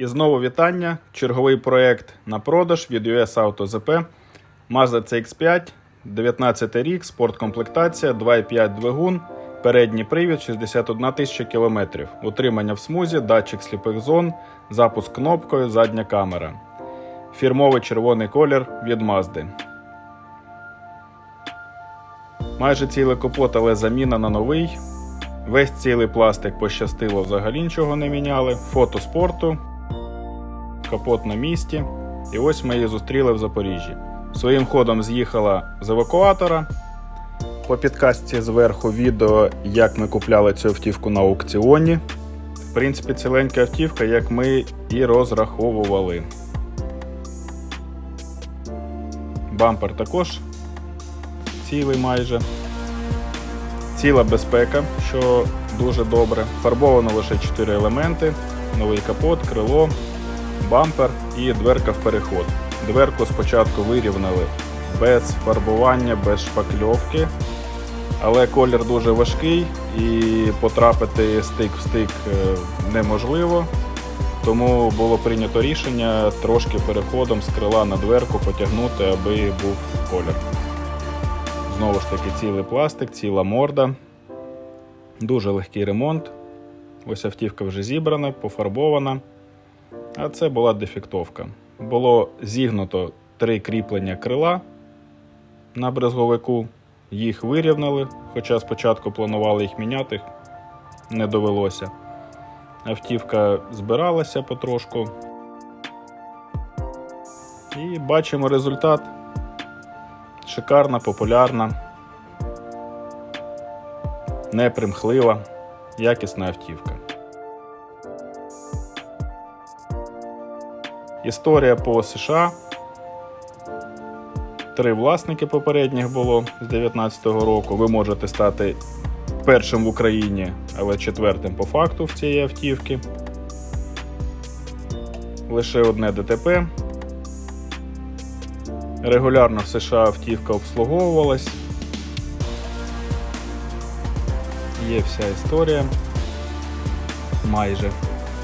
І знову вітання. Черговий проект на продаж від US Auto ZP. Mazda CX5, 19 рік, спорткомплектація, 2,5 двигун, передній привід, 61 тисяча кілометрів. Утримання в смузі, датчик сліпих зон, запуск кнопкою, задня камера. Фірмовий червоний колір від Mazda. Майже цілий капот, але заміна на новий. Весь цілий пластик пощастило, взагалі нічого не міняли. Фото спорту, капот на місці. І ось ми її зустріли в Запоріжжі. Своїм ходом з'їхала з евакуатора. По підкастці зверху відео, як ми купляли цю автівку на аукціоні. В принципі, ціленька автівка, як ми і розраховували. Бампер також цілий майже. Ціла безпека, що дуже добре. Фарбовано лише 4 елементи: новий капот, крило, бампер і дверка в переход. Дверку спочатку вирівняли без фарбування, без шпакльовки. Але колір дуже важкий і потрапити стик в стик е, неможливо. Тому було прийнято рішення трошки переходом з крила на дверку потягнути, аби був колір. Знову ж таки, цілий пластик, ціла морда. Дуже легкий ремонт. Ось автівка вже зібрана, пофарбована. А це була дефектовка. Було зігнуто три кріплення крила на брезговику. Їх вирівняли, хоча спочатку планували їх міняти, не довелося. Автівка збиралася потрошку. І бачимо результат. Шикарна, популярна, непримхлива, якісна автівка. Історія по США. Три власники попередніх було з 2019 року. Ви можете стати першим в Україні, але четвертим по факту в цієї автівки. Лише одне ДТП. Регулярно в США автівка обслуговувалась. Є вся історія. Майже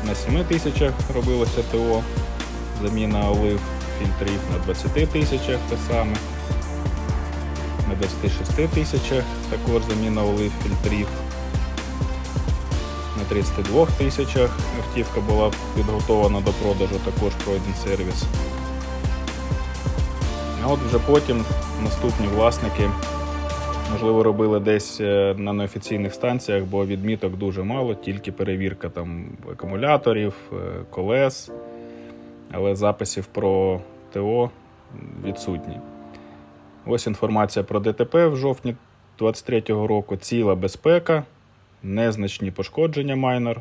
на 7 тисячах робилося ТО. Заміна олив фільтрів на 20 тисячах те саме. На 26 тисячах також заміна олив фільтрів. На 32 тисячах автівка була підготована до продажу, також пройден сервіс. А от вже потім наступні власники, можливо, робили десь е, на неофіційних станціях, бо відміток дуже мало, тільки перевірка там акумуляторів, е, колес, але записів про ТО відсутні. Ось інформація про ДТП в жовтні 2023 року. Ціла безпека, незначні пошкодження майнер.